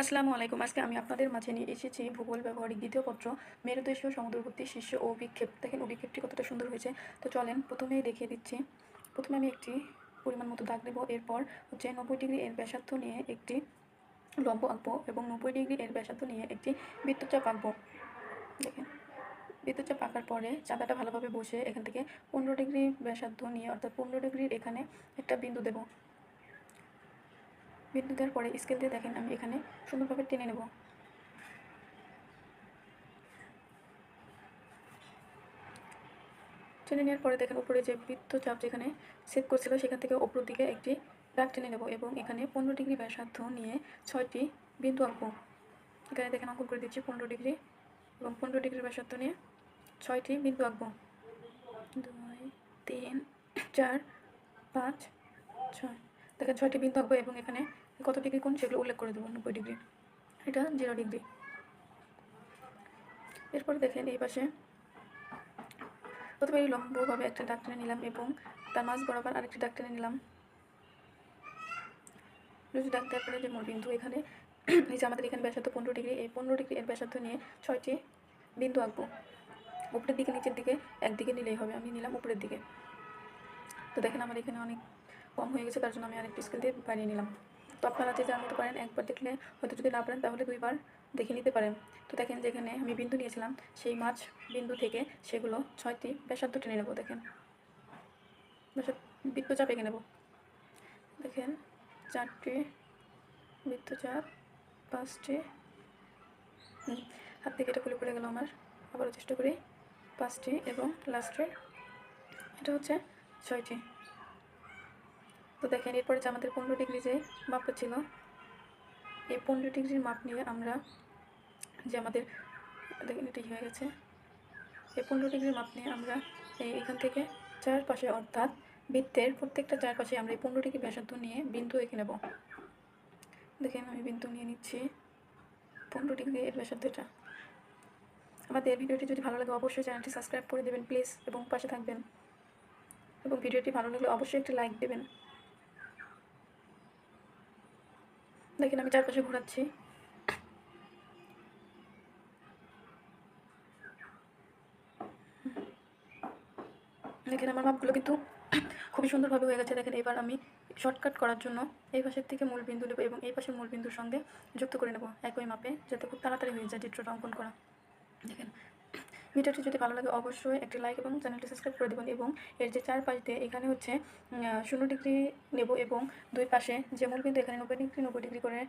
আসসালামু আলাইকুম। আজকে আমি আপনাদের মাঝে নিয়ে এসেছি ভূগোল ব্যবহারিক দ্বিতীয় পত্র, মেরুদেশীয় সমুদ্রবর্তী শীর্ষ ও অভিক্ষেপ। দেখেন অভিক্ষেপটি কতটা সুন্দর হয়েছে। তো চলেন প্রথমেই দেখিয়ে দিচ্ছি। প্রথমে আমি একটি পরিমাণ মতো দাগ দেবো। এরপর হচ্ছে নব্বই ডিগ্রি এর ব্যাসার্ধ নিয়ে একটি লম্ব আঁকবো এবং নব্বই ডিগ্রি এর ব্যাসার্থ নিয়ে একটি বৃত্তচাপ আঁকবো। দেখেন বৃত্তচাপ আঁকার পরে চাঁদাটা ভালোভাবে বসে এখান থেকে পনেরো ডিগ্রি ব্যাসার্ধ নিয়ে অর্থাৎ পনেরো ডিগ্রির এখানে একটা বিন্দু দেবো। বিন্দু দেওয়ার পরে স্কেল দিয়ে দেখেন আমি এখানে সুন্দরভাবে টেনে নেব। টেনে নেওয়ার পরে দেখেন উপরে যে বৃত্তচাপ যেখানে সেট করছিল, সেখান থেকে উপর দিকে একটি দাগ টেনে নেব এবং এখানে পনেরো ডিগ্রি ব্যাসার্ধ নিয়ে ছয়টি বিন্দু আঁকবো। এখানে দেখেন অঙ্কন করে দিচ্ছি, পনেরো ডিগ্রি এবং পনেরো ডিগ্রি ব্যাসার্ধ নিয়ে ছয়টি বিন্দু আঁকবো। দুই, তিন, চার, পাঁচ, ছয়। দেখেন ছয়টি বিন্দু আঁকবো এবং এখানে কত ডিগ্রি কোণ সেগুলো উল্লেখ করে দেবো, নব্বই ডিগ্রি। এটা জিরো ডিগ্রি। এরপরে দেখেন এই পাশে প্রথমে এই লম্বভাবে একটা দাগ টেনে নিলাম এবং তার মাঝ বরাবর আরেকটি দাগ টেনে নিলাম। দুটি দাগ দেওয়ার যে মূল বিন্দু এখানে নিচে আমাদের এখানে ব্যাসার্ধ পনেরো ডিগ্রি, এই পনেরো ডিগ্রি এর ব্যাসার্ধ নিয়ে ছয়টি বিন্দু আঁকবো। উপরের দিকে, নিচের দিকে একদিকে নিলেই হবে, আমি নিলাম উপরের দিকে। তো দেখেন আমার এখানে অনেক কম হয়ে গেছে, তার জন্য আমি আরেকটি স্কেল দিয়ে বাড়িয়ে নিলাম। তো আপনারা যে যা নিতে পারেন একবার দেখলে হয়তো যদি না পারেন তাহলে দুইবার দেখে নিতে পারেন। তো দেখেন যেখানে আমি বিন্দু নিয়েছিলাম, সেই মাছ বিন্দু থেকে সেগুলো ছয়টি ব্যাসার্ধ টেনে নেব, দেখেন। ব্যাসার্ধ, বৃত্তচাপ এঁকে নেব। দেখেন, চারটি বৃত্তচাপ, পাঁচটি হাত থেকে এটা খুলে পড়ে গেল আমার। আবারও চেষ্টা করি, পাঁচটি এবং লাস্টে এটা হচ্ছে ছয়টি। তো দেখেন, এরপরে যে আমাদের পনেরো ডিগ্রি যে মাপটা ছিল, এই পনেরো ডিগ্রির মাপ নিয়ে আমরা যে আমাদের, দেখেন এটি হয়ে গেছে, এই পনেরো ডিগ্রির মাপ নিয়ে আমরা এখান থেকে চারপাশে অর্থাৎ বৃত্তের প্রত্যেকটা চারপাশে আমরা এই পনেরো ডিগ্রি ব্যাসার্ধ নিয়ে বিন্দু এঁকে নেব। দেখেন, আমি বিন্দু নিয়ে নিচ্ছি পনেরো ডিগ্রি এর ব্যাসার্ধ এটা। আমাদের ভিডিওটি যদি ভালো লাগে, অবশ্যই চ্যানেলটি সাবস্ক্রাইব করে দেবেন প্লিজ, এবং পাশে থাকবেন। এবং ভিডিওটি ভালো লাগলে অবশ্যই একটি লাইক দেবেন। দেখেন আমি চারপাশে ঘোরাচ্ছি। দেখেন আমার মাপগুলো কিন্তু খুবই সুন্দরভাবে হয়ে গেছে। দেখেন এবার আমি শর্টকাট করার জন্য এই পাশের থেকে মূল বিন্দু নেব এবং এই পাশের মূল বিন্দুর সঙ্গে যুক্ত করে নেব একই মাপে, যাতে খুব তাড়াতাড়ি হয়ে যায় চিত্রটা অঙ্কন করা। দেখেন ভিডিওটি যদি ভালো লাগে অবশ্যই একটি লাইক এবং চ্যানেলটি সাবস্ক্রাইব করে দেবেন এবং এর যে চার পাশ দিয়ে এখানে হচ্ছে শূন্য ডিগ্রি নেব এবং দুই পাশে যে বিন্দু এখানে নব্বই ডিগ্রি নব্বই ডিগ্রি করে